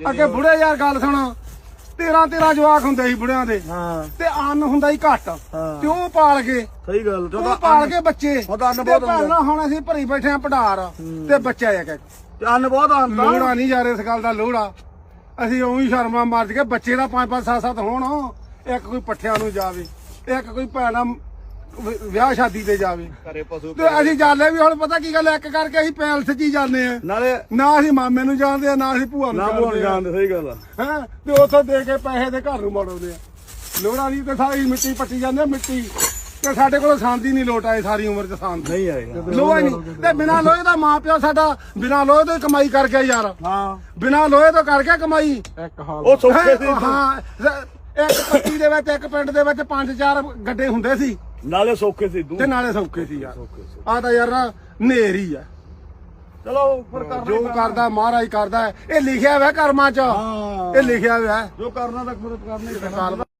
ਅੱਗੇ ਬੁੜੇ ਯਾਰ ਗੱਲ ਸੁਣ। 13 13 ਜਵਾਕ ਹੁੰਦੇ ਸੀ ਬੁੜਿਆਂ ਦੇ। ਹਾਂ। ਤੇ ਅੰਨ ਹੁੰਦਾ ਹੀ ਘੱਟ। ਤੇ ਉਹ ਪਾਲ ਕੇ ਸਹੀ ਗੱਲ ਤੇ ਉਹ ਉਹਦਾ ਪਾਲ ਕੇ ਬੱਚੇ। ਉਹ ਤਾਂ ਅੰਨ ਬਹੁਤ ਹੁੰਦਾ। ਹੁਣ ਅਸੀਂ ਭਰੀ ਬੈਠੇ ਆ ਪਢਾਰ ਤੇ ਬੱਚਾ ਇੱਕ। ਇੱਕ ਅੰਨ ਬਹੁਤ ਆਂਦਾ ਲੋੜਾ ਨਹੀਂ ਯਾਰ ਇਸ ਗੱਲ ਦਾ ਲੋੜਾ ਅਸੀਂ ਉਵੇਂ ਹੀ ਸ਼ਰਮਾ ਮਾਰ ਕੇ ਬੱਚੇ ਦਾ ਪੰਜ ਪੰਜ ਸੱਤ ਸੱਤ ਹੋਣ। ਇੱਕ ਕੋਈ ਪੱਠਿਆਂ ਨੂੰ ਜਾਵੇ ਇੱਕ ਕੋਈ ਭੈਣਾ ਵਿ- ਵਿਆਹ ਸ਼ਾਦੀ ਤੇ ਜਾਵੇ। ਘਰੇ ਪਸ਼ੂ ਤੇ ਅਸੀਂ ਜਾਲੇ ਵੀ ਹੁਣ ਪਤਾ ਕੀ ਗੱਲ ਇੱਕ ਕਰਕੇ ਅਸੀਂ ਪੈਲਸ 'ਚ ਹੀ ਜਾਂਦੇ ਆ ਨਾਲੇ ਨਾ ਅਸੀਂ ਮਾਮੇ ਨੂੰ ਜਾਣਦੇ ਆ ਨਾ ਅਸੀਂ ਭੂਆ ਨੂੰ ਨਾ ਭੁੱਲ ਜਾਣਦੇ ਆ ਜਾਂਦੇ ਸਹੀ ਗੱਲ ਆ। ਹੈਂ? ਤੇ ਉੱਥੋਂ ਦੇ ਕੇ ਪੈਸੇ ਦੇ ਘਰ ਨੂੰ ਮੋੜਾਉਂਦੇ ਆ ਲੋੜਾ ਨਹੀਂ ਤੇ ਸਾਰੀ ਮਿੱਟੀ ਪੱਟੀ ਜਾਂਦੇ ਆ, ਮਿੱਟੀ। ਤੇ ਸਾਡੇ ਕੋਲ ਸੰਦ ਹੀ ਨਹੀਂ ਲੋਟ ਆਏ ਸਾਰੀ ਉਮਰ ਚ ਸੰਦ ਨਹੀਂ ਆਏਗਾ ਲੋਹਾ ਹੀ ਨਹੀਂ। ਤੇ ਬਿਨਾ ਲੋਹੇ ਦਾ ਮਾਂ ਪਿਓ ਸਾਡਾ ਬਿਨਾ ਲੋਹੇ ਤੋਂ ਹੀ ਕਮਾਈ ਕਰ ਗਿਆ ਯਾਰ। ਹਾਂ। ਬਿਨਾ ਲੋਹੇ ਤੋਂ ਕਰ ਗਿਆ ਕਮਾਈ। ਇੱਕ ਹਾਲ ਉਹ ਸੌਖੇ? ਸੀ ਹਾਂ। ਇੱਕ ਪੱਟੀ ਦੇ ਵਿੱਚ ਇੱਕ ਪਿੰਡ ਦੇ ਵਿੱਚ ਪੰਜ ਚਾਰ ਗੱਡੇ ਹੁੰਦੇ ਸੀ। ਨਾਲੇ ਸੌਖੇ ਸੀ ਤੂੰ ਤੇ ਨਾਲੇ ਸੌਖੇ ਸੀ ਯਾਰ ਆ ਤਾਂ ਯਾਰ ਨਾ ਨੇਰੀ ਆ ਚਲੋ ਫਿਰ ਕਰਨਾ ਜੋ ਹੀ ਪੈਣਾ। ਕਰਦਾ ਮਹਾਰਾਜ ਕਰਦਾ ਹੈ। ਇਹ ਲਿਖਿਆ ਹੋਇਆ ਕਰਮਾਂ 'ਚ ਹਾਂ ਇਹ ਲਿਖਿਆ ਹੋਇਆ ਹੈ। ਜੋ ਕਰਨਾ ਤਾਂ ਫਿਰ ਕਰਨਾ ਹੀ ਪੈਣਾ